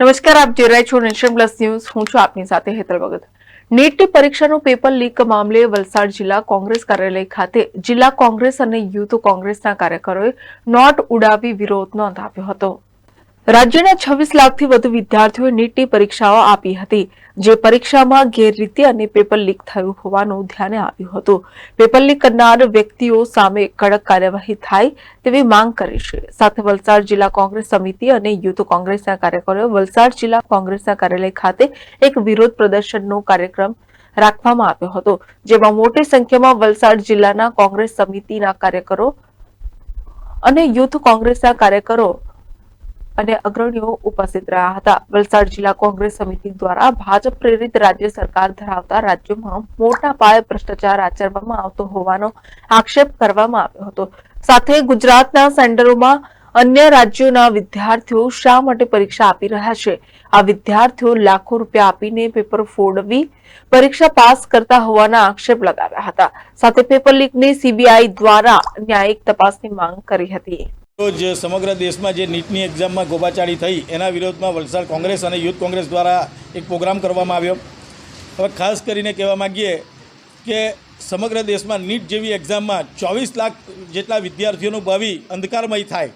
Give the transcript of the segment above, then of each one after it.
નમસ્કાર, આપ જોઈ રહ્યા છો નેશન પ્લસ ન્યૂઝ. હું છું આપની સાથે હેતલ ભગત. નીટની પરીક્ષાનું પેપર લીક મામલે વલસાડ જિલ્લા કોંગ્રેસ કાર્યાલય ખાતે જિલ્લા કોંગ્રેસ અને યુથ કોંગ્રેસના કાર્યકરોએ નોટ ઉડાવી વિરોધ નોંધાવ્યો હતો. રાજ્યના છવ્વીસ લાખથી વધુ વિદ્યાર્થીઓએ નીટની પરીક્ષાઓ આપી હતી, જે પરીક્ષામાં ગેરરીતિ અને પેપર લીક થયું હોવાનું ધ્યાને આવ્યું હતું. પેપર લીક કરનાર વ્યક્તિઓ સામે કડક કાર્યવાહી થાય તેવી માંગ કરી છે. સાથે વલસાડ જિલ્લા કોંગ્રેસ સમિતિ અને યુથ કોંગ્રેસના કાર્યકરોએ વલસાડ જિલ્લા કોંગ્રેસના કાર્યાલય ખાતે એક વિરોધ પ્રદર્શનનો કાર્યક્રમ રાખવામાં આવ્યો હતો, જેમાં મોટી સંખ્યામાં વલસાડ જિલ્લાના કોંગ્રેસ સમિતિના કાર્યકરો અને યુથ કોંગ્રેસના કાર્યકરો અને અગ્રણીઓ ઉપસ્થિત રહ્યા હતા. વલસાડ જિલ્લા કોંગ્રેસ સમિતિ દ્વારા ભાજપ પ્રેરિત રાજ્ય સરકાર ધરાવતા રાજ્યોમાં મોટા પાયે ભ્રષ્ટાચાર આચરવામાં આવતો હોવાનો આક્ષેપ કરવામાં આવ્યો હતો. સાથે ગુજરાતના સેન્ટરોમાં અન્ય રાજ્યોના વિદ્યાર્થીઓ શા માટે પરીક્ષા આપી રહ્યા છે? આ વિદ્યાર્થીઓ લાખો રૂપિયા આપીને પેપર ફોડવી પરીક્ષા પાસ કરતા હોવાના આક્ષેપ લગાવ્યા હતા. સાથે પેપર લીકની સીબીઆઈ દ્વારા ન્યાયિક તપાસની માંગ કરી હતી. રોજ સમગ્ર દેશમાં જે નીટની એક્ઝામમાં ગોબાચાળી થઈ, એના વિરોધમાં વલસાડ કોંગ્રેસ અને યુથ કોંગ્રેસ દ્વારા એક પ્રોગ્રામ કરવામાં આવ્યો. હવે ખાસ કરીને કહેવા માગીએ કે સમગ્ર દેશમાં નીટ જેવી એક્ઝામમાં ચોવીસ લાખ જેટલા વિદ્યાર્થીઓનું ભાવિ અંધકારમય થાય.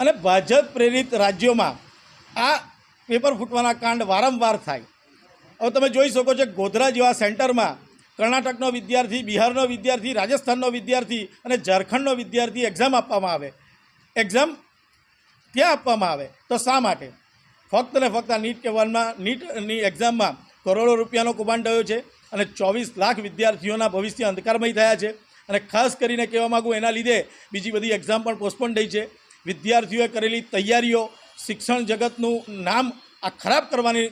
અને ભાજપ પ્રેરિત રાજ્યોમાં આ પેપર ફૂટવાના કાંડ વારંવાર થાય. હવે તમે જોઈ શકો છો ગોધરા જેવા સેન્ટરમાં કર્ણાટકનો વિદ્યાર્થી, બિહારનો વિદ્યાર્થી, રાજસ્થાનનો વિદ્યાર્થી અને ઝારખંડનો વિદ્યાર્થી એક્ઝામ આપવામાં આવે. એક્ઝામ ત્યાં આપવામાં આવે? તો શા માટે? ફક્ત ને ફક્ત નીટ કે વનમાં, નીટની એક્ઝામમાં કરોડો રૂપિયાનો કૌભાંડ થયો છે અને ચોવીસ લાખ વિદ્યાર્થીઓના ભવિષ્ય અંધકારમય થયા છે. અને ખાસ કરીને કહેવા માગું એના લીધે બીજી બધી એક્ઝામ પણ પોસ્ટપોન થઈ છે. વિદ્યાર્થીઓએ કરેલી તૈયારીઓ, શિક્ષણ જગતનું નામ આ ખરાબ કરવાની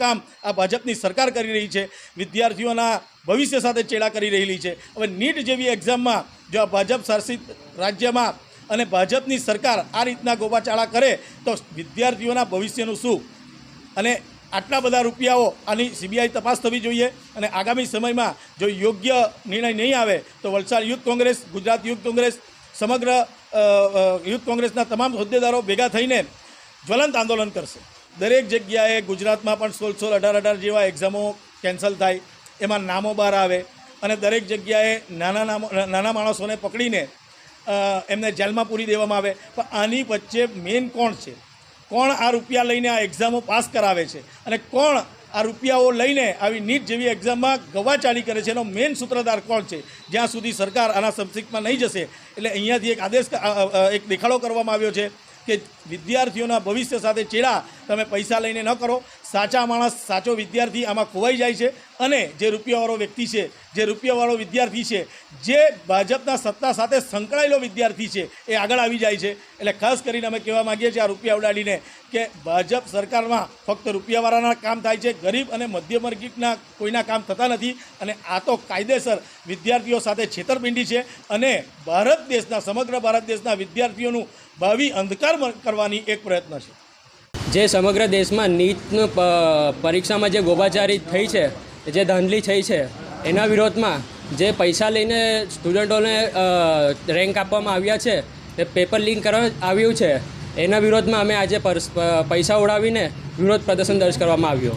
કામ આ ભાજપની સરકાર કરી રહી છે. વિદ્યાર્થીઓના ભવિષ્ય સાથે ચેડા કરી રહેલી છે. હવે નીટ જેવી એક્ઝામમાં જો આ ભાજપ શાસિત રાજ્યમાં અને ભાજપની સરકાર આ રીતના ગોબાચાળા કરે તો વિદ્યાર્થીઓના ભવિષ્યનું શું? અને આટલા બધા રૂપિયાઓ આની સીબીઆઈ તપાસ થવી જોઈએ અને આગામી સમયમાં જો યોગ્ય નિર્ણય નહીં આવે તો Valsad youth Congress, Gujarat youth Congress, સમગ્ર યુથ કોંગ્રેસના તમામ હોદ્દેદારો ભેગા થઈને જ્વલંત આંદોલન કરશે. દરેક જગ્યાએ ગુજરાતમાં પણ સોળ સોળ અઢાર અઢાર જેવા એક્ઝામો કેન્સલ થાય, એમાં નામો બહાર આવે અને દરેક જગ્યાએ નાના નામો, નાના માણસોને પકડીને એમને જેલમાં પૂરી દેવામાં આવે. પણ આની વચ્ચે મેઇન કોણ છે? કોણ આ રૂપિયા લઈને આ એક્ઝામો પાસ કરાવે છે? અને કોણ આ રૂપિયાઓ લઈને આવી નીટ જેવી એક્ઝામમાં ગવાચાળી કરે છે? એનો મેઇન સૂત્રધાર કોણ છે? જ્યાં સુધી સરકાર આના સબસિકમાં નહીં જશે. એટલે અહીંયાથી એક આદેશ એક દેખાડો કરવામાં આવ્યો છે કે વિદ્યાર્થીઓના ભવિષ્ય સાથે ચેડા તમે પૈસા લઈને ન કરો. સાચા માણસ, સાચો વિદ્યાર્થી આમાં ખોવાઈ જાય છે અને જે રૂપિયાવાળો વ્યક્તિ છે, જે રૂપિયાવાળો વિદ્યાર્થી છે, જે ભાજપના સત્તા સાથે સંકળાયેલો વિદ્યાર્થી છે, એ આગળ આવી જાય છે. એટલે ખાસ કરીને અમે કહેવા માગીએ છીએ આ રૂપિયા ઉડાડીને કે ભાજપ સરકારમાં ફક્ત રૂપિયાવાળાના કામ થાય છે, ગરીબ અને મધ્યમ વર્ગીના કોઈના કામ થતા નથી. અને આ તો કાયદેસર વિદ્યાર્થીઓ સાથે છેતરપિંડી છે અને ભારત દેશના, સમગ્ર ભારત દેશના વિદ્યાર્થીઓનું ભાવિ અંધકાર કરવાની એક પ્રયત્ન છે. જે સમગ્ર દેશમાં નીટનું પરીક્ષામાં જે ગોબાચારી થઈ છે, જે ધાંધલી થઈ છે, એના વિરોધમાં જે પૈસા લઈને સ્ટુડન્ટોને રેન્ક આપવામાં આવ્યા છે, એ પેપર લીક કરવામાં આવ્યું છે, એના વિરોધમાં અમે આજે પૈસા ઉડાવીને વિરોધ પ્રદર્શન દર્જ કરવામાં આવ્યો.